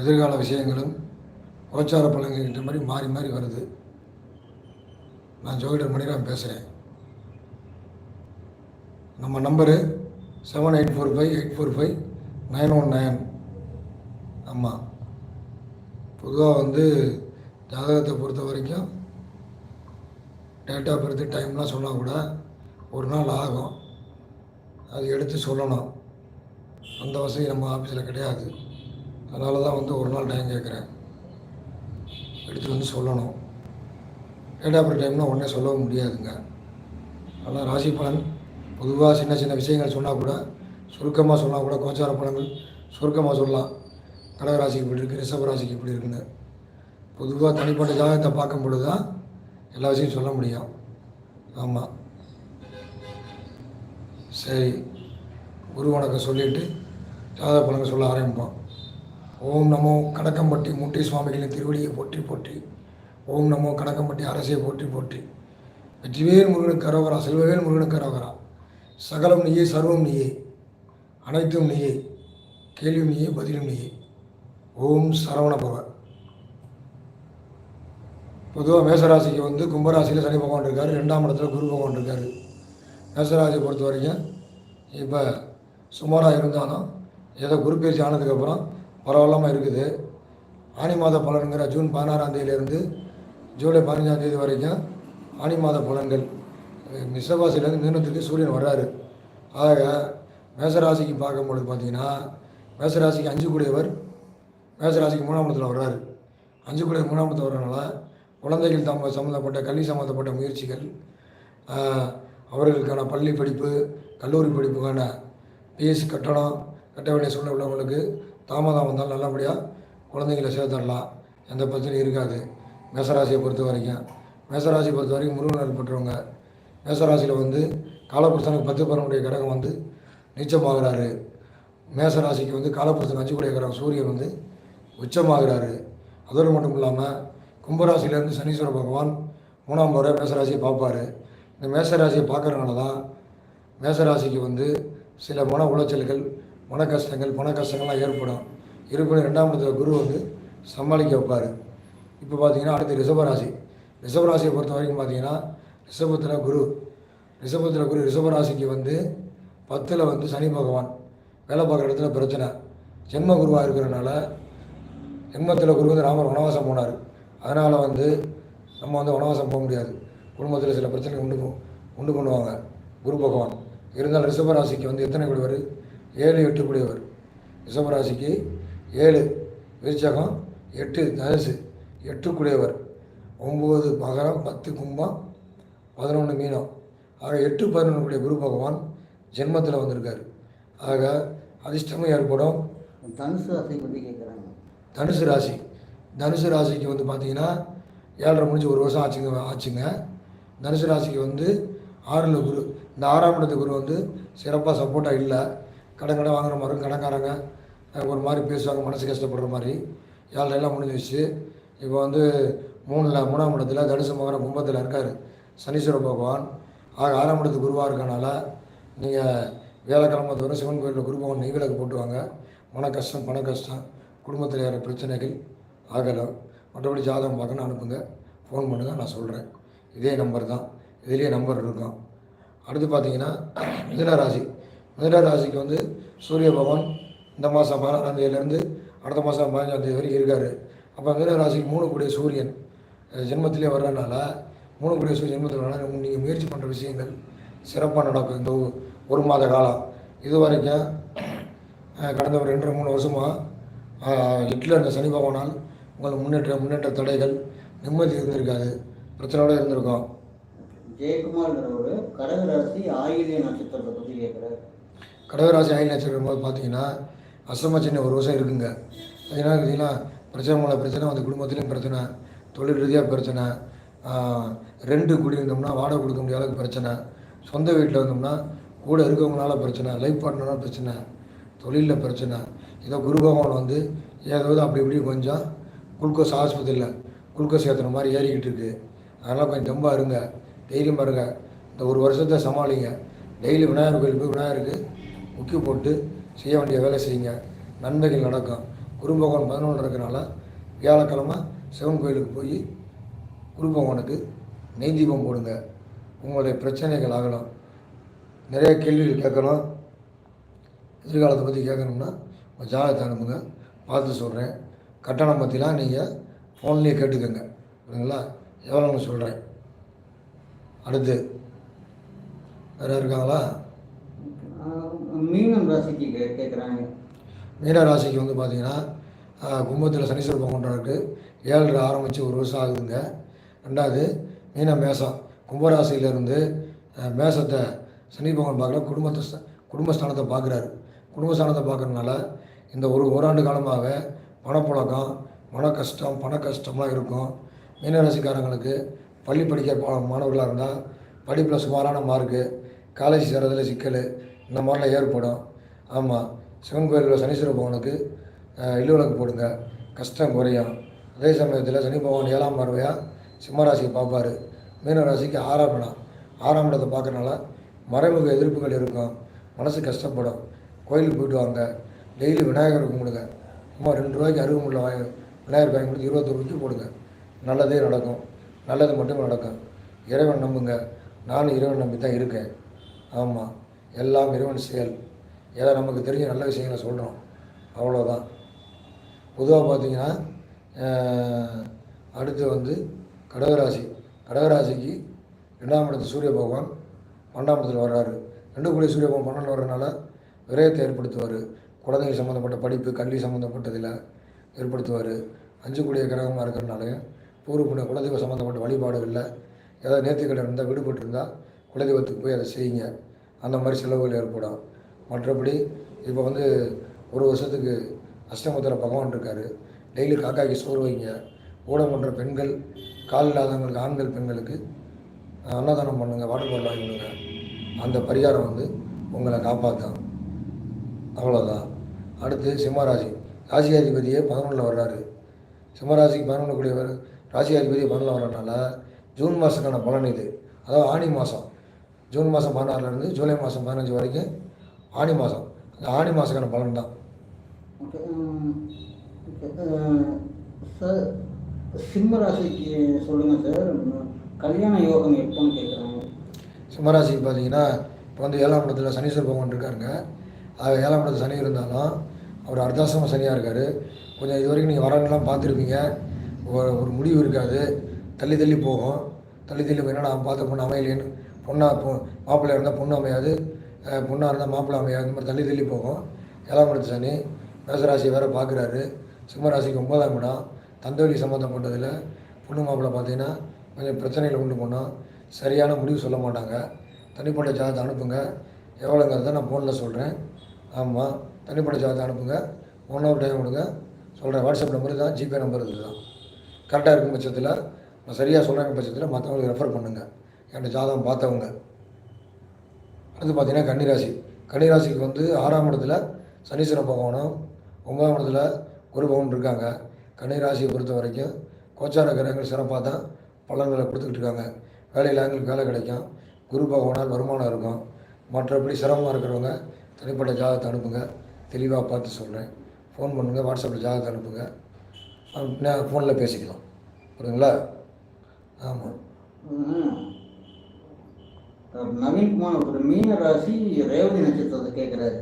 எதிர்கால விஷயங்களும் கோச்சார பலன்கின்ற மாதிரி மாறி மாறி வருது. நான் ஜோதிடர் மணிராம் பேசுகிறேன் நம்ம number seven eight four five eight four five nine one nine ஆமாம் பொதுவாக வந்து ஜாதகத்தை பொறுத்த வரைக்கும் டேட் ஆஃப் பர்த் டைம்லாம் சொன்னால் கூட ஒரு நாள் ஆகும். அது எடுத்து சொல்லணும். அந்த வசதி நம்ம ஆஃபீஸில் கிடையாது. அதனால தான் வந்து ஒரு நாள் டைம் கேட்குறேன். எடுத்து வந்து சொல்லணும். டேட் ஆஃப் பர்த் உடனே சொல்லவும் முடியாதுங்க. ஆனால் ராசி பலன் பொதுவாக சின்ன சின்ன விஷயங்கள் சொன்னால் கூட சுருக்கமாக சொன்னால் கூட கோச்சார பலன்கள் சுருக்கமாக சொல்லலாம். கடகராசிக்கு இப்படி இருக்குது ரிஷபராசிக்கு இப்படி இருக்குன்னு. பொதுவாக தனிப்பட்ட ஜாதகத்தை பார்க்கும் பொழுது தான் எல்லா விஷயம் சொல்ல முடியும். ஆமாம் சரி. குரு வணக்கம் சொல்லிட்டு ஜாதக பலன்கள் சொல்ல ஆரம்பிப்போம். ஓம் நமோ கணக்கம்பட்டி முட்டி சுவாமிகளின் திருவடியை போற்றி போற்றி. ஓம் நமோ கணக்கம்பட்டி அரசை போற்றி போற்றி. வெற்றிவேல் முருகனுக்கு கரோகரா செல்வவேல் முருகனுக்கு கரோகரா சகலம் நீயே சர்வம் நீயே அனைத்தும் நீயே கேள்வியும் நீயே பதிலும் நீயே. ஓம் சரவண பவ பொதுவாக மேசராசிக்கு வந்து கும்பராசியில் சனி பகவான் இருக்கார் ரெண்டாம் இடத்துல குரு பகவான் இருக்கார். மேசராசியை பொறுத்த வரைக்கும் இப்போ சுமாராக இருந்தாலும் ஏதோ குரு பேச்சு ஆனதுக்கப்புறம் பரவாயில்லாமல் இருக்குது. ஆனி மாத பலன்கிற ஜூன் பதினாறாம் தேதியிலேருந்து ஜூலை பதினஞ்சாம் தேதி வரைக்கும் ஆனி மாத பலன்கள் மிசவாசிலேருந்து மீனத்துக்கு சூரியன் வர்றாரு. ஆக மேசராசிக்கு பார்க்கும்பொழுது பார்த்தீங்கன்னா மேசராசிக்கு அஞ்சு கூடியவர் மேசராசிக்கு மூணாம் இடத்துல வர்றாரு. அஞ்சு கூடிய மூணாம் இடத்துல வர்றதுனால குழந்தைகள் தம்ம சம்மந்தப்பட்ட கல்வி சம்மந்தப்பட்ட முயற்சிகள் அவர்களுக்கான பள்ளி படிப்பு கல்லூரி படிப்புக்கான ஃபீஸ் கட்டணம் கட்ட வேண்டிய சூழ்நிலை உள்ளவங்களுக்கு தாமதம் வந்தால் நல்லபடியாக குழந்தைங்களை சேர்த்துடலாம். எந்த பிரச்சனையும் இருக்காது. மேசராசியை பொறுத்த வரைக்கும். மேசராசி பொறுத்த வரைக்கும் முருகன் பெற்றவங்க. மேசராசியில் வந்து காலபுருஷனுக்கு பத்து பரனுடைய கிரகம் வந்து நீச்சமாகிறாரு. மேசராசிக்கு வந்து காலபுருஷன் அஞ்சுக்குடைய கிரகம் சூரியன் வந்து உச்சமாகிறாரு. அதோடு மட்டும் இல்லாமல் கும்பராசிலேருந்து சனீஸ்வர பகவான் மூணாம் முறை மேசராசியை பார்ப்பார். இந்த மேசராசியை பார்க்கறதுனால தான் மேசராசிக்கு வந்து சில மன உளைச்சல்கள் மன கஷ்டங்கள் பண கஷ்டங்கள்லாம் ஏற்படும். இருப்பினும் ரெண்டாம் இடத்துல குரு வந்து சமாளிக்க வைப்பார் இப்போ பார்த்தீங்கன்னா அடுத்து ரிஷபராசி. ரிஷபராசியை பொறுத்த வரைக்கும் பார்த்தீங்கன்னா ரிஷபத்தில் குரு. ரிஷபத்தில் குரு ரிஷபராசிக்கு வந்து பத்தில் வந்து சனி பகவான். வேலை பார்க்குற இடத்துல பிரச்சனை. ஜென்ம குருவாக இருக்கிறனால ஜென்மத்தில் குரு வந்து ராமர் வனவாசம் போனார். அதனால் வந்து நம்ம வந்து வனவாசம் போக முடியாது. குடும்பத்தில் சில பிரச்சனை உண்டு உண்டு பண்ணுவாங்க குரு பகவான். இருந்தாலும் ரிஷபராசிக்கு வந்து எத்தனை கூடியவர் ஏழு எட்டு கூடியவர் ரிஷபராசிக்கு ஏழு விருச்சகம் எட்டு தனுசு எட்டு கூடியவர் ஒம்பது மகரம் பத்து கும்பம் பதினொன்று மீனம். ஆக எட்டு பதினொன்று கூடிய குரு பகவான் ஜென்மத்தில் வந்திருக்கார். ஆக அதிர்ஷ்டமும் ஏற்படும். தனுசு ராசியை பற்றி கேட்குறாங்க தனுசு ராசி. தனுசு ராசிக்கு வந்து பார்த்தீங்கன்னா ஏழரை முடிஞ்சு ஒரு வருஷம் ஆச்சுங்க ஆச்சுங்க. தனுசு ராசிக்கு வந்து ஆறில் குரு இந்த ஆறாம் இடத்து குரு வந்து சிறப்பாக சப்போர்ட்டாக இல்லை. கடன் கடன் வாங்குற மாதிரி இருக்கும். கடன்காரங்க ஒரு மாதிரி பேசுவாங்க மனசு கஷ்டப்படுற மாதிரி. ஏழரை எல்லாம் முடிஞ்சிச்சு இப்போ வந்து மூணில் மூணாம் இடத்துல தனுசு மகர கும்பத்தில் இருக்கார் சனீஸ்வர பகவான். ஆக ஆறாம் இடத்து குருவாக இருக்கனால நீங்கள் வேலைக்கிழமை தவிர சிவன் கோயிலில் குரு பகவான் நெய்விளக்கு போட்டுவாங்க மன கஷ்டம் பண கஷ்டம் குடும்பத்தில் ஏற பிரச்சனைகள் ஆகலாம். மற்றபடி ஜாதகம் பார்க்கணும் அனுப்புங்க. ஃபோன் பண்ணுங்கள் நான் சொல்கிறேன் இதே நம்பர் தான். இதுலேயே நம்பர் இருக்கும். அடுத்து பார்த்தீங்கன்னா மிதுன ராசி மிதுன ராசிக்கு வந்து சூரிய பகவான் இந்த மாதம் பதினாறாம் தேதியிலேருந்து அடுத்த மாதம் பதினஞ்சாம் தேதி வரைக்கும் இருக்கார். அப்போ மிதுன ராசிக்கு மூணு கூடிய சூரியன் ஜென்மத்திலே வர்றதுனால மூணு கூடிய சூரியன் ஜென்மத்தில் வரனால நீங்கள் முயற்சி பண்ணுற விஷயங்கள் சிறப்பாக நடக்கும். இந்த ஒரு- மாத காலம். இது வரைக்கும் கடந்த ஒரு ரெண்டு மூணு வருஷமாக ஹிட்லர் இந்த சனி பகவானால் உங்களுக்கு முன்னேற்ற முன்னேற்ற தடைகள் நிம்மதி இருந்திருக்காது. பிரச்சனையோட இருந்திருக்கும். ஜெயக்குமார் கடகராசி ஆயுத நட்சத்திரத்தை பற்றி கேட்குறாரு கடகராசி ஆயில் நட்சத்திரம் போது பார்த்தீங்கன்னா அசம சின்ன ஒரு வருஷம் இருக்குங்க. அது பார்த்தீங்கன்னா பிரச்சனை மூலம் பிரச்சனை அந்த குடும்பத்துலேயும் பிரச்சனை தொழில் ரீதியாக பிரச்சனை ரெண்டு குடி இருந்தோம்னா வாடகை கொடுக்க முடியாத அளவுக்கு பிரச்சனை சொந்த வீட்டில் இருந்தோம்னா கூட இருக்கவங்களால பிரச்சனை லைஃப் பார்ட்னரால் பிரச்சனை தொழிலில் பிரச்சனை. ஏதோ குரு பகவான் வந்து ஏதாவது அப்படி இப்படி கொஞ்சம் குளுக்கோஸ் ஆஸ்பத்திரியில் குளுக்கோஸ் ஏற்றுற மாதிரி ஏறிக்கிட்டு இருக்குது அதனால் கொஞ்சம் தெம்பாக இருங்க தைரியமாக இருங்க இந்த ஒரு வருஷத்தை சமாளிங்க. டெய்லி விநாயகர் கோயில் போய் விநாயகருக்கு முக்கி போட்டு செய்ய வேண்டிய வேலை செய்யுங்க. நன்மைகள் நடக்கும். குருபகவான் பதினொன்று இருக்கிறனால வியாழக்கிழமை சிவன் கோயிலுக்கு போய் குருபகவானுக்கு நெய் தீபம் போடுங்க. உங்களுடைய பிரச்சனைகள் ஆகலாம் நிறைய கேள்விகள் கேட்கணும். எதிர்காலத்தை பற்றி கேட்கணும்னா உங்கள் ஜாதகத்தை அனுப்புங்க. பார்த்து சொல்கிறேன் கட்டணம் பற்றிலாம் நீங்கள் ஃபோன்லேயே கேட்டுக்கோங்க. புரியுங்களா எவ்வளோன்னு சொல்கிறேன் அடுத்து வேறு இருக்காங்களா? மீனம் ராசிக்கு கேட்குறாங்க மீன ராசிக்கு வந்து பார்த்தீங்கன்னா கும்பத்தில் சனீஸ்வர பகவான் இருக்குது ஏழரை ஆரம்பித்து ஒரு வருஷம் ஆகுதுங்க. ரெண்டாவது மீன மேசம். கும்பராசியிலேருந்து மேசத்தை சனி பகவான் பார்க்குற குடும்பத்தை குடும்பஸ்தானத்தை பார்க்குறாரு. குடும்பஸ்தானத்தை பார்க்குறதுனால இந்த ஒரு ஓராண்டு காலமாக பணப்புழக்கம் மன கஷ்டம் பண கஷ்டமாக இருக்கும் மீனராசிக்காரங்களுக்கு பள்ளி படிக்கிற மாணவர்களாக இருந்தால் படிப்பில் சுமாரான மார்க்கு காலேஜ் சேர்றதில் சிக்கல் இந்த மாதிரிலாம் ஏற்படும் ஆமாம் சிவன் கோயிலில் சனீஸ்வர பகவானுக்கு அஹ், இல்லுவிளக்கு போடுங்க. கஷ்டம் குறையும். அதே சமயத்தில் சனி பகவான் ஏழாம் பார்வையாக சிம்மராசியை பார்ப்பார். மீனராசிக்கு ஆறாம் இடம். ஆறாம் இடத்தை பார்க்கறனால மறைமுக எதிர்ப்புகள் இருக்கும். மனசு கஷ்டப்படும். கோயிலுக்கு போயிட்டு வாங்க. டெய்லி விநாயகர் கும்பிடுங்க சும்மா ரெண்டு ரூபாய்க்கு அருகமுள்ள வாங்க விநாயகர் வாங்கி கொடுத்து இருபத்தொரு ரூபாய்க்கு போடுங்க. நல்லதே நடக்கும். நல்லது மட்டுமே நடக்கும். இறைவன் நம்புங்க. நானும் இறைவன் நம்பி தான் இருக்கேன். ஆமாம் எல்லாம் இறைவன் செயல். ஏதோ நமக்கு தெரிஞ்ச நல்ல விஷயங்களை சொல்கிறோம் அவ்வளோதான் பொதுவாக பார்த்தீங்கன்னா அடுத்து வந்து கடகராசி. கடகராசிக்கு ரெண்டாம் இடத்து சூரிய பகவான் பன்னெண்டாம் இடத்துல வர்றாரு. ரெண்டு கூடிய சூரிய பகவான் பன்னெண்டு வர்றதுனால விரயத்தை ஏற்படுத்துவார். குழந்தைகள் சம்மந்தப்பட்ட படிப்பு கல்வி சம்மந்தப்பட்டதில் ஏற்படுத்துவார். அஞ்சு கூடிய கிரகமாக இருக்கிறனாலையும் பூர்வ புண்ணிய குலதெய்வம் சம்மந்தப்பட்ட வழிபாடுகளில் ஏதாவது நேர்த்திக்கடன் இருந்தால் விடுபட்டு இருந்தால் குலதெய்வத்துக்கு போய் அதை செய்யுங்க. அந்த மாதிரி செலவுகள் ஏற்படும். மற்றபடி இப்போ வந்து ஒரு வருஷத்துக்கு அஷ்டமத்தில் பகவான் இருக்கார். டெய்லி காக்காய்க்கு சோறு வைங்க. ஊடம் பண்ணுற பெண்கள் கால் இல்லாதவங்களுக்கு ஆண்கள் பெண்களுக்கு அன்னதானம் பண்ணுங்கள் வாட்டர் பாட்டில் வாங்கி கொடுங்க. அந்த பரிகாரம் வந்து உங்களை காப்பாற்றும் அவ்வளோதான் அடுத்து சிம்மராசி. ராசியாதிபதியே பதினொன்றில் வர்றாரு. சிம்மராசிக்கு பதினொன்று கூடியவர் ராசியாதிபதி பதினொன்றில் வர்றதுனால ஜூன் மாதத்துக்கான பலன் இது. அதாவது ஆணி மாதம் ஜூன் மாதம் பதினாறுலேருந்து ஜூலை மாதம் பதினஞ்சு வரைக்கும் ஆணி மாதம். அந்த ஆணி மாதத்துக்கான பலன் தான். சார் சிம்ம ராசிக்கு சொல்லுங்கள் சார். கல்யாண யோகம் எப்போன்னு கேட்குறாங்க சிம்மராசிக்கு பார்த்தீங்கன்னா இப்போ வந்து ஏழாம் இடத்துல சனீஸ்வர பகவான் இருக்காருங்க. அது ஏழாம் இடத்துல சனி இருந்தாலும் அவர் அர்த்தாசிரம சனியாக இருக்கார். கொஞ்சம் இது வரைக்கும் நீங்கள் வரலாம் பார்த்துருப்பீங்க. ஒரு ஒரு முடிவு இருக்காது. தள்ளி தள்ளி போகும். தள்ளி தள்ளி போய் என்னடா நான் பார்த்த பொண்ணு அமையலேன்னு பொண்ணா பொ மாப்பிள்ளையாக இருந்தால் பொண்ணு அமையாது. பொண்ணாக இருந்தால் மாப்பிள்ளை அமையாது. இந்த மாதிரி தள்ளி தள்ளி போகும். ஏழாம் இடத்து சனி மேசராசி வேறு பார்க்குறாரு. சிம்மராசிக்கு ஒன்பதாம் இடம். தந்தவெளி சம்மந்தப்பட்டதில் பொண்ணு மாப்பிள்ளை பார்த்தீங்கன்னா கொஞ்சம் பிரச்சனைகளை உண்டு பண்ணோம் சரியான முடிவு சொல்ல மாட்டாங்க. தனிப்பட்ட ஜாதகத்தை அனுப்புங்க. எவ்வளோங்கிறத நான் ஃபோனில் சொல்கிறேன் ஆமாம் தனிப்பட்ட ஜாதகத்தை அனுப்புங்க. ஒன் ஹவர் டைம் கொடுங்க. சொல்கிறேன் வாட்ஸ்அப் நம்பர் தான் ஜிபே நம்பர் இதுதான். கரெக்டாக இருக்கும் பட்சத்தில் நான் சரியாக சொல்கிறேன் பட்சத்தில் மற்றவங்களுக்கு ரெஃபர் பண்ணுங்கள் என்னோடய ஜாதகம் பார்த்தவங்க. அடுத்து பார்த்தீங்கன்னா கன்னிராசி. கன்னிராசிக்கு வந்து ஆறாம் இடத்துல சனீஸ்வர பகவானும் ஒன்பதாம் இடத்துல குரு பகவான் இருக்காங்க. கன்னிராசியை பொறுத்த வரைக்கும் கோச்சார கிரகங்கள் சிறப்பாக தான் பலன்களை கொடுத்துக்கிட்டு இருக்காங்க. வேலையில் எங்களுக்கு வேலை கிடைக்கும். குரு பகவானால் வருமானம் இருக்கும். மற்றபடி சிரமமாக இருக்கிறவங்க தனிப்பட்ட ஜாதகத்தை அனுப்புங்க. தெளிவாக பார்த்து சொல்கிறேன் ஃபோன் பண்ணுங்கள் வாட்ஸ்அப்பில் ஜாதகத்தை அனுப்புங்க. ஃபோனில் பேசிக்கலாம். புரியுங்களா ஆமாம் நவீன்குமார் மீன ராசி ரேவதி நட்சத்திரத்தை கேட்குறாரு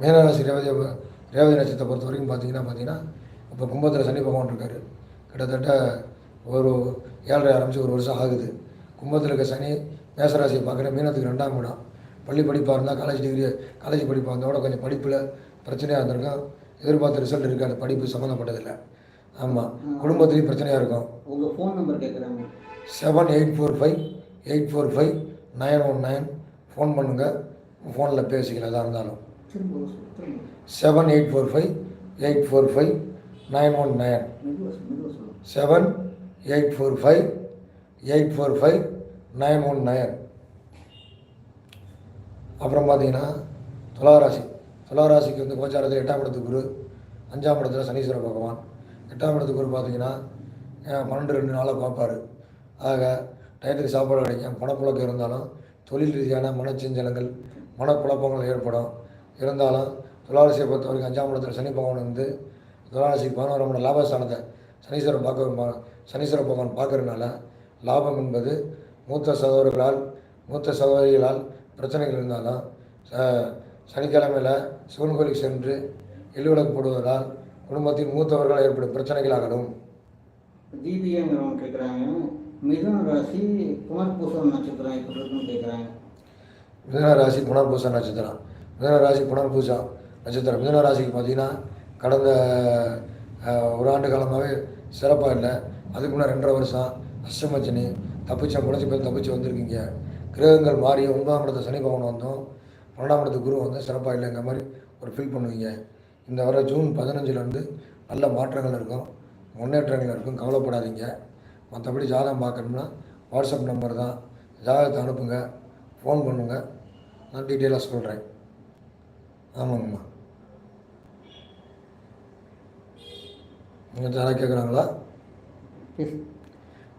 மீனராசி ரேவதி ரேவதி நட்சத்திரத்தை பொறுத்த வரைக்கும் பார்த்தீங்கன்னா பார்த்தீங்கன்னா இப்போ கும்பத்தில் சனி பகவான் இருக்கார். கிட்டத்தட்ட ஒரு ஏழரை ஆரம்பித்து ஒரு வருஷம் ஆகுது. கும்பத்தில் இருக்க சனி மேசராசியை பார்க்குற மீனத்துக்கு ரெண்டாம் இடம். பள்ளி படிப்பாக இருந்தால் காலேஜ் டிகிரி காலேஜ் படிப்பாக இருந்தோட கொஞ்சம் படிப்பில் பிரச்சனையாக இருந்திருக்கும் எதிர்பார்த்த ரிசல்ட் இருக்காது. படிப்பு சம்மந்தப்பட்டதில்லை ஆமாம் குடும்பத்துலேயும் பிரச்சனையாக இருக்கும். உங்கள் ஃபோன் நம்பர் கேட்குறாங்க seven eight four five eight four five nine one nine phone பண்ணுங்கள் ஃபோனில் பேசிக்கலாம் எதாக இருந்தாலும் seven eight four five eight four five nine one nine seven eight four five eight four five nine one nine அப்புறம் பார்த்தீங்கன்னா துளாராசி. துளாராசிக்கு வந்து கோச்சாரத்தில் எட்டாம் இடத்து குரு அஞ்சாம் இடத்துல சனீஸ்வர பகவான். எட்டாம் இடத்து குரு பார்த்தீங்கன்னா பன்னெண்டு ரெண்டு நாளாக பார்ப்பார். ஆக டயத்துக்கு சாப்பாடு கிடைக்கும் பணப்புழக்கம் இருந்தாலும் தொழில் ரீதியான மனச்சஞ்சலங்கள் மனக்குழப்பங்கள் ஏற்படும். இருந்தாலும் துளாராசியை பொறுத்த வரைக்கும் அஞ்சாம் இடத்துல சனி பகவான் வந்து துளாராசிக்கு பதினோராம் இடம் லாபஸ்தானத்தை சனீஸ்வரன் பார்க்க சனீஸ்வர பகவான் பார்க்கறதுனால லாபம் என்பது மூத்த சகோதரர்களால் மூத்த சகோதரிகளால் பிரச்சனைகள் இருந்தாலும் ச- சனிக்கிழமையில் சிவன் கோயிலுக்கு சென்று எள்ளுவிளக்கு போடுவதால் குடும்பத்தின் மூத்தவர்களால் ஏற்படும் பிரச்சனைகள் அகலும் தீபிகாங்கிறவங்க கேட்குறாங்க மிதுன ராசி புனர்பூசம் நட்சத்திரம் எப்படி இருக்குன்னு கேட்குறாங்க மிதுன ராசி புனர்பூச நட்சத்திரம். மிதுன ராசி புனர்பூசம் நட்சத்திரம். மிதுன ராசிக்கு பார்த்தீங்கன்னா கடந்த ஒரு ஆண்டு காலமாகவே சிறப்பாக இல்லை. அதுக்கு முன்னே ரெண்டரை வருஷம் அஷ்டமச்சனி தப்பிச்சா முளைச்சி போய் தப்பிச்சு வந்திருக்கீங்க. கிரகங்கள் மாறி ஒன்பதாம் இடத்து சனி பகவான் வந்தோம். பன்னெண்டாம் இடத்து குரு வந்து சிறப்பாக இல்லைங்கிற மாதிரி ஒரு ஃபீல் பண்ணுவீங்க. இந்த வர ஜூன் பதினஞ்சுலேருந்து நல்ல மாற்றங்கள் இருக்கும். முன்னேற்றங்கள் இருக்கும். கவலைப்படாதீங்க. மற்றபடி ஜாதகம் பார்க்கணும்னா வாட்ஸ்அப் நம்பர் தான். ஜாதகத்தை அனுப்புங்க. ஃபோன் பண்ணுங்க. நான் டீட்டெயிலாக சொல்கிறேன் ஆமாங்கம்மா. நீங்கள் யாராவது கேட்குறாங்களா.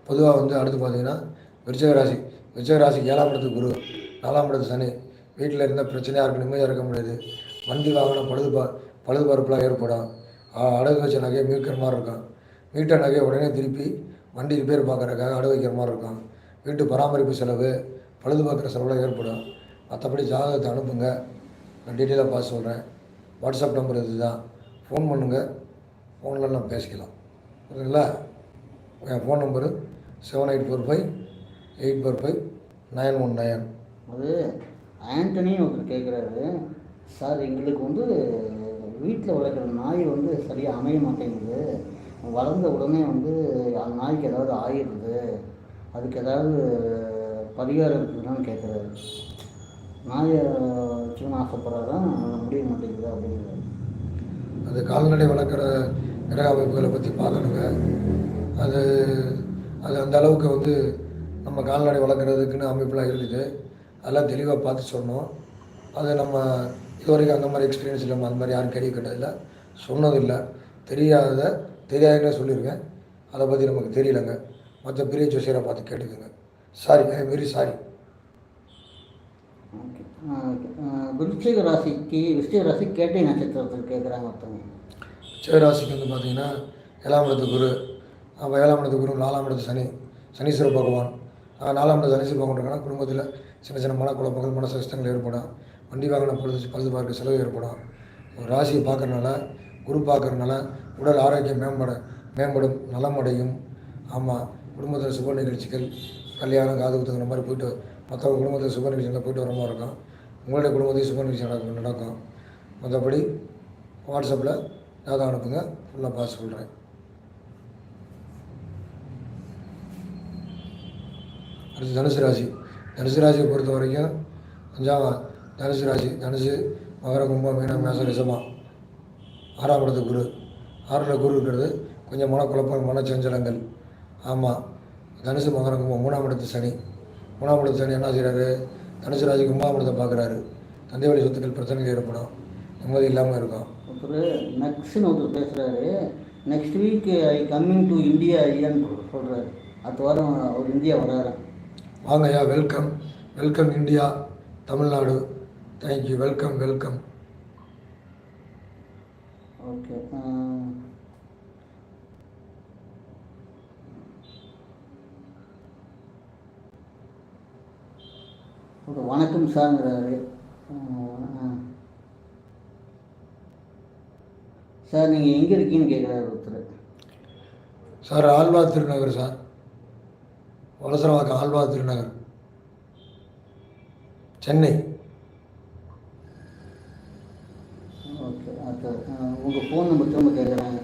பொதுவாக வந்து அடுத்து பார்த்தீங்கன்னா விருச்சிக ராசி. விருச்சிக ராசிக்கு ஏழாம் இடத்துக்கு குரு. நாலாம் இடத்து சனி. வீட்டில் இருந்த பிரச்சனையாக இருக்கு நிம்மதியாக இருக்க முடியாது. வண்டி வாகனம் பழுது பா பழுது பருப்புலாம் ஏற்படும். அடகு வச்ச நகையை மீட்கிற மாதிரி இருக்கும். மீட்ட நகையை உடனே திருப்பி வண்டி ரிப்பேர் பார்க்குறக்காக அடகு வைக்கிற மாதிரி இருக்கும். வீட்டு பராமரிப்பு செலவு பழுது பார்க்குற செலவுலாம் ஏற்படும். மற்றபடி ஜாதகத்தை அனுப்புங்க. நான் டீட்டெயிலாக பார்த்து சொல்கிறேன் வாட்ஸ்அப் நம்பர் இதுதான். ஃபோன் பண்ணுங்கள் ஃபோனில் நான் பேசிக்கலாம். ஓகேங்களா என் phone number seven eight four five eight four five nine one nine அது ஆண்டனி ஒருத்தர் கேட்குறாரு சார் எங்களுக்கு வந்து வீட்டில் வளர்க்குற நாய் வந்து சரியாக அமைய மாட்டேங்குது. வளர்ந்த உடனே வந்து அந்த நாய்க்கு ஏதாவது ஆயிடுது அதுக்கு ஏதாவது பரிகாரம் இருக்குதுன்னு கேட்குறாரு. நாயை சும்மா ஆசைப்படுறாராம் முடிய மாட்டேங்குது அப்படிங்கிறாரு. அது கால்நடை வளர்க்குற கிரக அமைப்புகளை பற்றி பார்க்கணுங்க. அது அது அந்த அளவுக்கு வந்து நம்ம கால்நடை வளர்க்குறதுக்குன்னு அமைப்புலாம் இருக்குது. அதெல்லாம் தெளிவாக பார்த்து சொன்னோம் அது நம்ம இது வரைக்கும் அந்த மாதிரி எக்ஸ்பீரியன்ஸ் இல்லாமல் அந்த மாதிரி யாரும் கேள்வி கேட்டதில்லை சொன்னதில்லை. தெரியாத தெரியாதுன்னு சொல்லியிருக்கேன் அதை பற்றி நமக்கு தெரியலங்க. மற்ற பெரிய ஜோசியரை பார்த்து கேட்டுக்குங்க. சாரி ஐ வெரி சாரி விருச்சிக ராசிக்கு விருச்சிக ராசி கேட்டை நட்சத்திரத்தில் கேட்குறாங்க ஒருத்தவங்க. சிவராசிக்கு வந்து பார்த்தீங்கன்னா ஏழாம் இடத்து குரு அப்போ ஏழாம் இடத்து குரு நாலாம் இடத்து சனி சனீஸ்வர பகவான். நாலாம் இடத்து சனீஸ்வர பகவான் குடும்பத்தில் சின்ன சின்ன மனக்குழப்பங்கள் மன கஷ்டங்கள் ஏற்படும். வண்டி வாகனம் பொழுது பழுது பார்க்க செலவு ஏற்படும். ஒரு ராசியை பார்க்கறனால குரு பார்க்கறனால உடல் ஆரோக்கியம் மேம்பட மேம்படும் நலமடையும். ஆமாம் குடும்பத்தில் சுப நிகழ்ச்சிகள் கல்யாணம் காது குத்துக்கிற மாதிரி போயிட்டு மற்றவங்க குடும்பத்தில் சுப நிகழ்ச்சிகளில் போயிட்டு வர மாதிரி இருக்கும். உங்களுடைய குடும்பத்தையும் சுப நிகழ்ச்சி நடக்கும் நடக்கும். மற்றபடி வாட்ஸ்அப்பில் ஜாதகம் அனுப்புங்க ஃபுல்லாக பார்த்து சொல்கிறேன் அடுத்து தனுசு ராசி. தனுசு ராசியை பொறுத்த வரைக்கும் அஞ்சாம் தனுசு ராசி. தனுசு மகர கும்பம் மீனம் மேசம் ரிஷபம். ஆறாம் இடத்து குரு. ஆறில் குரு இருக்கிறது. கொஞ்சம் மனக்குழப்பம் மனச்சஞ்சலங்கள். ஆமாம் தனுசு கும்பம் மூணாம் இடத்து சனி. மூணாம் இடத்து சனி என்ன செய்கிறாரு தனுசு ராசி கும்பாம் இடத்தை பார்க்குறாரு. தந்தை வழி சொத்துக்கள் பிரச்சனைகள் ஏற்படும். நிம்மதி இல்லாமல் இருக்கும். ஒருத்தர் நெக்ஸ்ட்னு ஒருத்தர் பேசுகிறாரு next week I coming to India ஐயான்னு சொல்கிறாரு அடுத்த வாரம் அவர் இந்தியா வராரு வாங்க ஐயா welcome welcome India Tamil Nadu thank you welcome welcome okay okay வணக்கம் சார்ங்கிறாரு சார் நீங்கள் எங்கே இருக்கீங்கன்னு கேட்குறாரு ஒருத்தர். Sir Alwarthirunagar sir. Valasaravakkam Alwarthirunagar. Chennai okay அடுத்து உங்கள் ஃபோன் நம்பர் திரும்ப கேட்குறாங்க.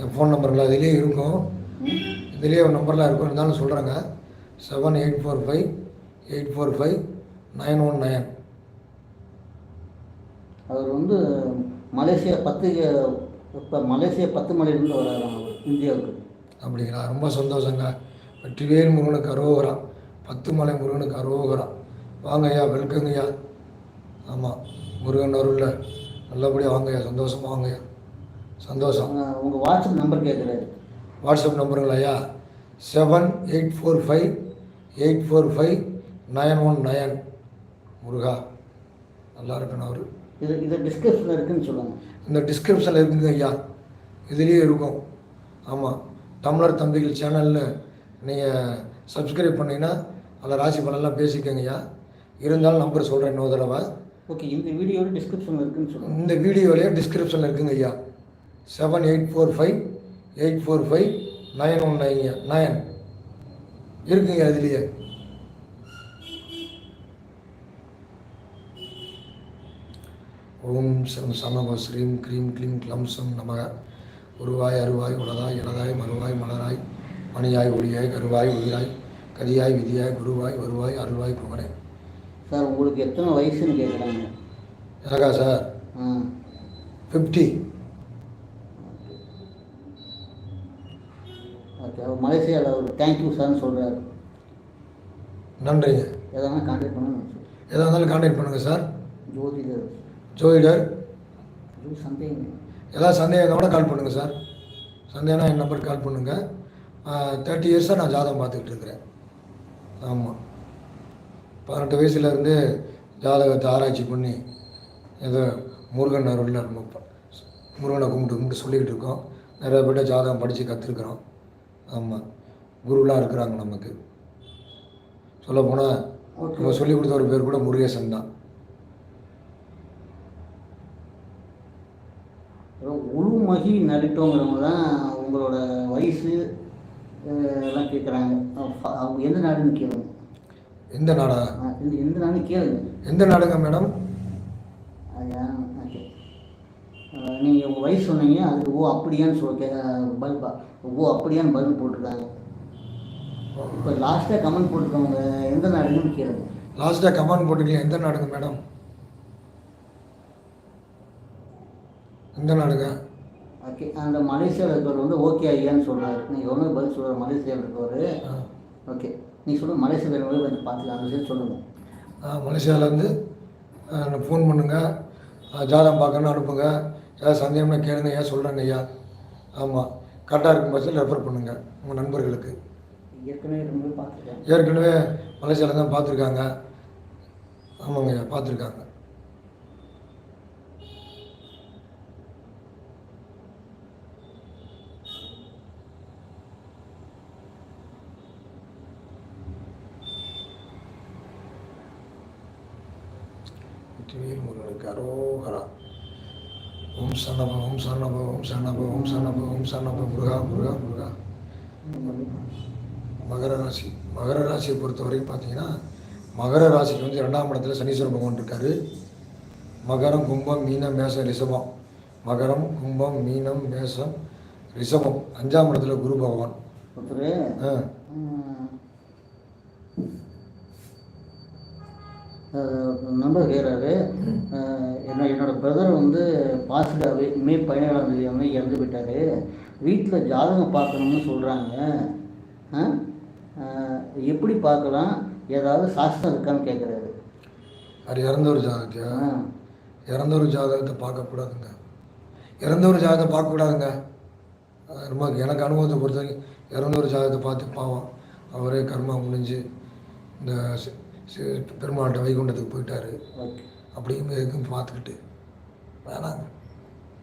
என் ஃபோன் நம்பருங்களா இதுலேயே இருக்கும். இதுலேயே ஒரு நம்பர்லாம் இருக்கும். இருந்தாலும் சொல்கிறேங்க seven eight four five eight four five nine one nine அவர் வந்து மலேசியா பத்து இப்போ மலேசியா பத்து மலையிலேருந்து அவர் இந்தியாவுக்கு. அப்படிங்களா? ரொம்ப சந்தோஷங்க. வெற்றிவேல் முருகனுக்கு அரோகரம் பத்து மலை முருகனுக்கு அரோகரம் வாங்க ஐயா வெல்கங்க ஐயா ஆமாம் முருகன் அருளில். நல்லபடியாக வாங்க ஐயா சந்தோஷமாக வாங்க ஐயா சந்தோஷம் உங்கள் வாட்ஸ்அப் நம்பர் கேட்குறாரு வாட்ஸ்அப் நம்பருங்களா ஐயா? Seven eight four five eight four five nine one nine Muruga நல்லா இருக்கணும் அவர். இது இது டிஸ்கஷனில் இருக்குன்னு சொல்லுங்கள் இந்த டிஸ்கிரிப்ஷனில் இருக்குங்க ஐயா. இதுலேயே இருக்கும். ஆமாம் தமிழர் தம்பிகள் சேனலில் நீங்கள் சப்ஸ்கிரைப் பண்ணீங்கன்னா அதில் ராசி பலன்லாம் பேசிக்கங்கய்யா இருந்தாலும் நம்பர் சொல்கிறேன் இன்னொரு தடவை. ஓகே இந்த வீடியோவில் டிஸ்கிரிப்ஷனில் இருக்குன்னு சொல்லுங்கள் இந்த வீடியோலேயே டிஸ்கிரிப்ஷனில் இருக்குங்க ஐயா. Seven eight four five eight four five nine one nine nine இருக்குங்க அதுலேயே. ஓம் சம் சமவ ஸ்ரீம் க்ரீம் க்ளீம் க்ளம் சம் நமக. உருவாய் அருவாய் உலதாய் இலதாய் மறுவாய் மலராய் மணியாய் ஒளியாய் கருவாய் உயிராய் கதியாய் விதியாய் குருவாய் வருவாய் அருள்வாய் குமரே சார் உங்களுக்கு எத்தனை வயசுன்னு கேட்குறாங்க எனக்கா சார்? ஆ. ஃபிஃப்டி ஓகே அவர் மலேசியாவில் அவர் தேங்க்யூ சார்னு சொல்கிறாரு நன்றிங்க. எதனா கான்டாக்ட் பண்ணணும் எதாக இருந்தாலும் கான்டாக்ட் பண்ணுங்கள் சார். ஜோதிடர். ஜோதிடர். சந்தேகம். ஏதாவது சந்தேகம் கூட கால் பண்ணுங்கள் சார். சந்தேகம்னா என் நம்பருக்கு கால் பண்ணுங்கள் தேர்ட்டி இயர்ஸாக நான் ஜாதகம் பார்த்துக்கிட்டு இருக்கிறேன். ஆமாம் பதினெட்டு வயசுலேருந்து ஜாதகத்தை ஆராய்ச்சி பண்ணி ஏதோ முருகன் அருளில் நம்ம முருகனை கும்பிட்டு கும்பிட்டு சொல்லிக்கிட்டு இருக்கோம். நிறைய பேர்ட்ட ஜாதகம் படித்து கற்றுருக்குறோம் ஆமாம் குருலாம் இருக்கிறாங்க நமக்கு. சொல்லப்போனால் நம்ம சொல்லி கொடுத்த ஒரு பேர் கூட முருகேசன் தான். உளுமகி நடிட்டோங்கிறவங்க தான் உங்களோட வயசு எல்லாம் கேட்குறாங்க அவங்க எந்த நாடுன்னு கேளுங்க. எந்த நாடா? எந்த நாடுன்னு கேளுங்க. எந்த நாடுங்க மேடம்? நீங்கள் உங்கள் வயசு சொன்னீங்க அதுக்கு ஓ அப்படியான்னு சொல் கே பதில் ஓ அப்படியான்னு பதில் போட்டிருக்காங்க. இப்போ லாஸ்ட்டாக கமெண்ட் போட்டிருக்கவங்க எந்த நாடுன்னு கேளுங்க. லாஸ்ட்டாக கமெண்ட் போட்டுக்கல எந்த நாடுங்க மேடம்? எந்த நாடுங்க? ஓகே அந்த மலேசியாவில் இருக்கிறவர் வந்து ஓகே ஐயான்னு சொல்கிறாரு நீங்கள் ஒன்றும் பதில் சொல்கிறார் மலேசியாவில் இருக்கவர். ஆ. ஓகே. நீ சொல்லுங்கள் மலேசியாவில் இருக்கிறவர் வந்து பார்த்துக்கலாம். அந்த விஷயம் சொல்லுங்கள் மலேசியாவிலேருந்து ஃபோன் பண்ணுங்கள் ஜாதகம் பார்க்கணும்னு அனுப்புங்க. ஏதாவது சந்தேகம்னா கேளுங்க. ஏன் சொல்கிறேங்க ஐயா. ஆமாம் கரெக்டாக இருக்கும் பட்சத்தில் ரெஃபர் பண்ணுங்கள் உங்கள் நண்பர்களுக்கு. ஏற்கனவே ஏற்கனவே மலேசியாவில் தான் பார்த்துருக்காங்க. ஆமாங்க ஐயா பார்த்துருக்காங்க. வெற்றிவேல் முருகனுக்கு அரோகரா. ஓம் சரணப ஓம் சரணப ஓம் சரணப ஓம் சரணப ஓம் சரணப முருகா முருகா முருகா. மகர ராசி. மகர ராசியை பொறுத்த வரைக்கும் பார்த்தீங்கன்னா மகர ராசிக்கு வந்து ரெண்டாம் இடத்துல சனீஸ்வர பகவான் இருக்கார். மகரம் கும்பம் மீனம் மேசம் ரிஷபம். மகரம் கும்பம் மீனம் மேசம் ரிஷபம். அஞ்சாம் இடத்துல குரு பகவான். ஆ. நம்பர் கேட்குறாரு. என்ன என்னோட பிரதர் வந்து பாசிட்டிவாகவே மே பதினேழாம் தேதி வந்து இறந்து போயிட்டாரு. வீட்டில் ஜாதகம் பார்க்கணும்னு சொல்கிறாங்க எப்படி பார்க்கலாம்? ஏதாவது சாஸ்திரம் இருக்கான்னு கேட்குறாரு. அது இறந்த ஒரு ஜாதகத்தையா ஆ. இறந்த ஒரு ஜாதகத்தை பார்க்கக்கூடாதுங்க. இறந்த ஒரு ஜாதகத்தை பார்க்கக்கூடாதுங்க. ரொம்ப எனக்கு அனுபவத்தை பொறுத்த வரைக்கும் இறந்த ஒரு ஜாதகத்தை பார்த்து பாவம். அவரே கர்மா முடிஞ்சு இந்த பெருமாள்கிட்ட வைகுண்டத்துக்கு போயிட்டாரு. ஓகே. அப்படியும் எதுக்கும் பார்த்துக்கிட்டு வேணாங்க.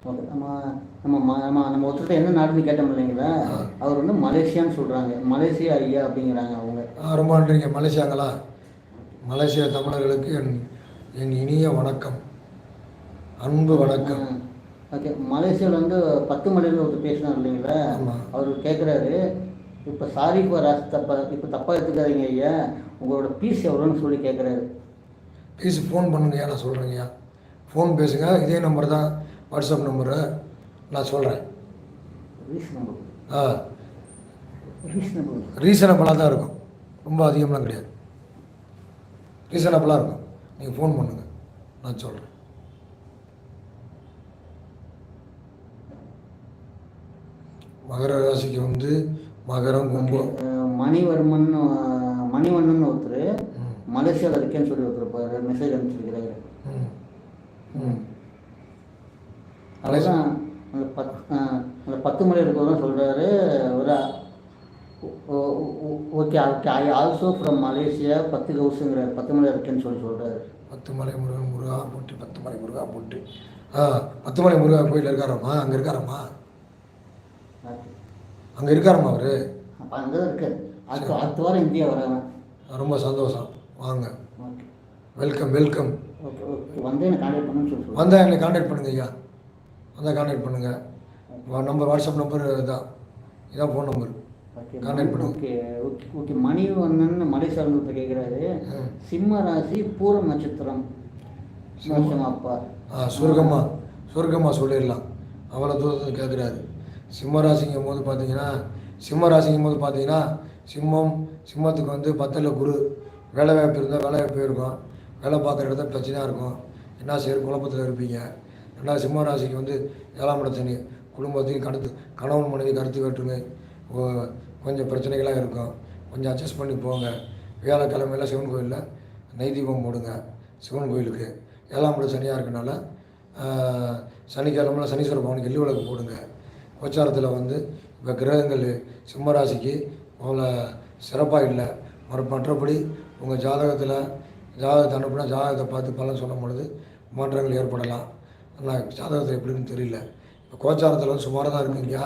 நம்ம நம்ம நம்ம நம்ம ஒருத்தர் என்ன நாடுன்னு கேட்டோம் இல்லைங்களா? அவர் வந்து மலேசியான்னு சொல்கிறாங்க மலேசியா ஐயா அப்படிங்கிறாங்க அவங்க. ரொம்ப நன்றிங்க. மலேசியாங்களா? மலேசியா தமிழர்களுக்கு என் என் இனிய வணக்கம். அன்பு வணக்கம். ஓகே. மலேசியாவில் வந்து பத்து மணிலேருந்து ஒருத்தர் பேசினார் இல்லைங்களா? ஆமாம் அவர் கேட்குறாரு இப்போ சாரி ஃபார் ராசி தப்பா இப்போ தப்பாக எடுத்துக்காதீங்க ஐயா. உங்களோட பீஸ் எவ்வளோன்னு சொல்லி கேட்குறாரு ப்ளீஸ் ஃபோன் பண்ணுங்கய்யா நான் சொல்கிறேங்கய்யா ஃபோன் பேசுங்க இதே நம்பர் தான் வாட்ஸ்அப் நம்பரு நான் சொல்கிறேன் ரீசனபிள் ஆ. ரீசனபிள் ரீசனபிளாக தான் இருக்கும். ரொம்ப அதிகம்லாம் கிடையாது. ரீசனபிளாக இருக்கும். நீங்கள் ஃபோன் பண்ணுங்கள் நான் சொல்கிறேன் மகர ராசிக்கு வந்து மகரம் கும்பம். மணிவர்மன் மணிவண்ணன் ஒருத்தர் மலேசியாவில் இருக்கேன்னு சொல்லி ஒருத்தர் மெசேஜ் அனுப்பிச்சிருக்கிறாரு ம், ம். அதுதான் அந்த பத் அந்த பத்து மணி இருக்கதான் சொல்கிறாரு ஒரு okay okay I also from Malaysia Batu ஹவுஸுங்கிறார் பத்து மணி இருக்கேன்னு சொல்லி சொல்கிறாரு பத்து மலை முருகன் முருகா போட்டு பத்து மலை முருகா போட்டு. ஆ பத்து மலை முருகா கோயில் இருக்காராம்மா அங்கே இருக்காராம்மா ஓகே அங்கே இருக்காரம்மா அவர். அப்போ அங்கே இருக்காரு. அடுத்த அடுத்த வாரம் இந்தியா வராங்க. ரொம்ப சந்தோஷம். வாங்க. Okay. Welcome welcome okay okay. வந்து என்னை கான்டாக்ட் பண்ணுன்னு சொல்லி. வந்தால் என்னை காண்டாக்ட் பண்ணுங்க ஐயா. வந்தால் காண்டாக்ட் பண்ணுங்கள் நம்பர் வாட்ஸ்அப் நம்பர் தான் இதான். Phone number okay. Okay okay okay. Manivannan மலை சார்ந்தத்தை கேட்குறாரு. சிம்ம ராசி பூர நட்சத்திரம். அப்பா ஆ சுருக்கமாக சுருக்கமாக சொல்லிடலாம். அவ்வளோ தூரத்தில் கேட்குறாரு சிம்மராசிங்கும் போது பார்த்தீங்கன்னா சிம்மராசிங்கும் போது பார்த்தீங்கன்னா சிம்மம் சிம்மத்துக்கு வந்து பத்தில் குரு. வேலை வாய்ப்பு இருந்தால் வேலை வாய்ப்பு இருக்கும். வேலை பார்க்குற இடத்துல பிரச்சனையாக இருக்கும். என்ன செய்ய குழப்பத்தில் இருப்பீங்க. ரெண்டாவது சிம்ம ராசிக்கு வந்து ஏழாம் இடத்தனி குடும்பத்தையும் கடத்து கணவன் மனைவி கருத்து வேற்றுமை. ஓ- கொஞ்சம் பிரச்சனைகளாக இருக்கும். கொஞ்சம் அட்ஜஸ்ட் பண்ணி போங்க. வியாழக்கிழமையில சிவன் கோயிலில் நெய்தீபம் போடுங்க. சிவன் கோயிலுக்கு. ஏழாம் இடம் சனியாக இருக்கனால சனிக்கிழமையில் சனிக்கிழமையில சனீஸ்வர பவனுக்கு எள்ளு விளக்கு போடுங்க. கோச்சாரத்தில் வந்து இப்போ கிரகங்கள் சிம்மராசிக்கு அவ்வளோ சிறப்பாக இல்லை. மறு மற்றபடி உங்கள் ஜாதகத்தில் ஜாதகத்தை அனுப்புனா ஜாதகத்தை பார்த்து பலன் சொல்லும் பொழுது மாற்றங்கள் ஏற்படலாம். ஆனால் ஜாதகத்தில் எப்படின்னு தெரியல. இப்போ கோச்சாரத்தில் வந்து சுமாராக தான் இருக்குங்க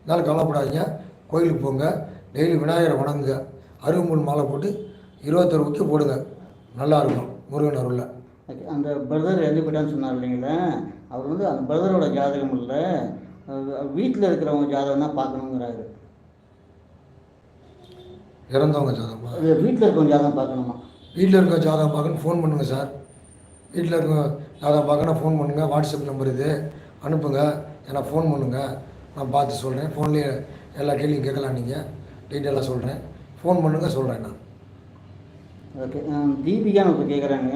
இருந்தாலும் கவலைப்படாதீங்க. கோயிலுக்கு போங்க. டெய்லி விநாயகரை வணங்குங்க. அருகம்புல் மாலை போட்டு இருபத்தொரு முக்கிய போடுங்க. நல்லா இருக்கும். முருகன் அருளில். அந்த பிரதர் இறந்து போயிட்டான்னு சொன்னார் இல்லைங்களா? அவர் வந்து அந்த பிரதரோட ஜாதகம் இல்லை. வீட்டில் இருக்கிறவங்க ஜாதகம் தான் பார்க்கணுங்கிறாரு. இறந்தவங்க ஜாதகமா வீட்டில் இருக்கிறவங்க ஜாதகம் பார்க்கணுமா? வீட்டில் இருக்க ஜாதகம் பார்க்கணும் ஃபோன் பண்ணுங்கள் சார் வீட்டில் இருக்க ஜாதகம் பார்க்கணும் ஃபோன் பண்ணுங்கள் வாட்ஸ்அப் நம்பர் இது. அனுப்புங்க. எனக்கு ஃபோன் பண்ணுங்கள் நான் பார்த்து சொல்கிறேன் ஃபோன்லேயே எல்லா கேள்வியும் கேட்கலாம் நீங்கள் டீட்டெயிலாக சொல்கிறேன் ஃபோன் பண்ணுங்கள் சொல்கிறேன் நான். ஓகே தீபிகான்னு ஒருத்தர் கேட்குறாங்க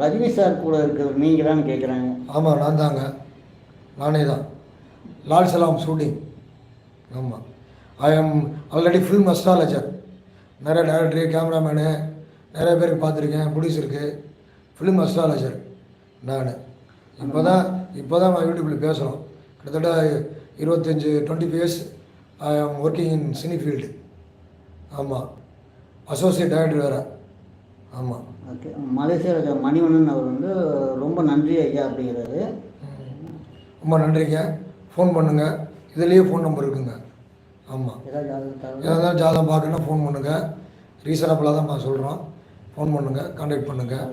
ரஜினி சார் கூட இருக்கிறது நீங்களான்னு கேட்குறாங்க ஆமாம் நான் தாங்க. நானே தான். லால் சலாம் ஷூட்டிங் ஆமாம் I am already film astrologer நிறைய டேரக்டரு கேமராமேனு நிறைய பேருக்கு பார்த்துருக்கேன் ப்ரொடியூசருக்கு ஃபிலிம் அஸ்ட்ராலஜர் நான். இப்போ தான் இப்போ தான் நான் யூடியூப்பில் பேசுகிறோம் கிட்டத்தட்ட இருபத்தஞ்சி twenty years I am working in cine field ஆமாம் அசோசியேட் டைரக்டர் வேறு. ஆமாம் ஓகே மலேசியாவில் இருக்கிற மணிவண்ணன் அவர் வந்து ரொம்ப நன்றி ஐயா அப்படிங்கிறாரு. ரொம்ப நன்றிங்க. ஃபோன் பண்ணுங்கள் இதுலேயே ஃபோன் நம்பர் இருக்குங்க. ஆமாம் ஏதாவது ஜாதகம் பார்க்கணுன்னா ஃபோன் பண்ணுங்கள் ரீசனபிளாக தான் நான் சொல்கிறோம் ஃபோன் பண்ணுங்கள் கான்டாக்ட் பண்ணுங்கள்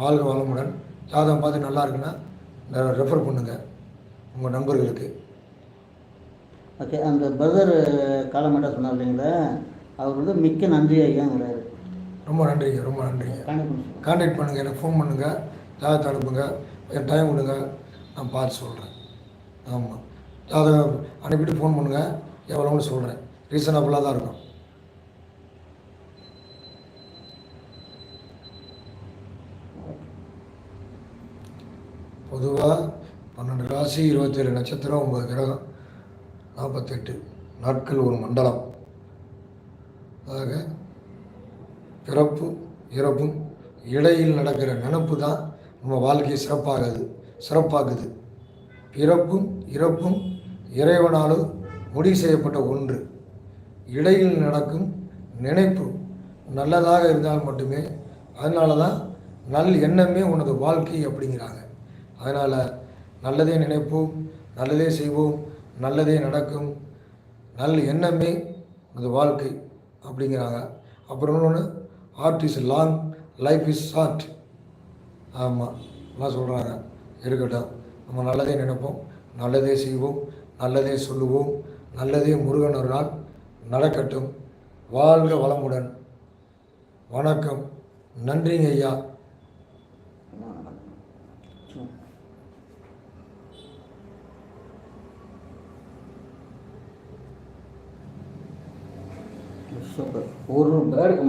வாழ்க வளமுடன். ஜாதகம் பார்த்து நல்லா இருக்குன்னா ரெஃபர் பண்ணுங்கள் உங்கள் நண்பர்களுக்கு. ஓகே அந்த பிரதர் காலமாட்டா சொன்னார் இல்லைங்களா? அவர் வந்து மிக்க நன்றி ஐயாங்கிறாரு. ரொம்ப நன்றிங்க ரொம்ப நன்றிங்க. கான்டாக்ட் பண்ணுங்கள் எனக்கு ஃபோன் பண்ணுங்கள் ஜாதகத்தை அனுப்புங்க. என் டைம் கொடுங்க. நான் பார்த்து சொல்கிறேன் ஆமாம் அதை அனுப்பிட்டு ஃபோன் பண்ணுங்கள் எவ்வளோன்னு சொல்கிறேன் ரீசனபுளாக தான் இருக்கும். பொதுவாக பன்னெண்டு ராசி இருபத்தேழு நட்சத்திரம் ஒன்பது கிரகம் நாற்பத்தெட்டு நாட்கள் ஒரு மண்டலம். ஆக பிறப்பும் இறப்பும் இடையில் நடக்கிற நினப்பு தான் நம்ம வாழ்க்கையை சிறப்பாகுது சிறப்பாகுது பிறப்பும் இறப்பும் இறைவனாலும் முடிவு செய்யப்பட்ட ஒன்று. இடையில் நடக்கும் நினைப்பு நல்லதாக இருந்தால் மட்டுமே அதனால தான் நல் எண்ணமே உனது வாழ்க்கை அப்படிங்கிறாங்க. அதனால் நல்லதே நினைப்போம் நல்லதே செய்வோம் நல்லதே நடக்கும் நல் எண்ணமே உனது வாழ்க்கை அப்படிங்கிறாங்க. அப்புறம் இன்னொன்று art is long life is short ஆமாம் எல்லாம் சொல்கிறாங்க இருக்கட்டும் நம்ம நல்லதே நினைப்போம் நல்லதே செய்வோம் நல்லதே சொல்லுவோம் நல்லதே முருகன் ஒரு நாள் நடக்கட்டும். வாழ்க வளமுடன். வணக்கம். நன்றிங்க ஐயா. சூப்பர். ஒரு பேருக்கு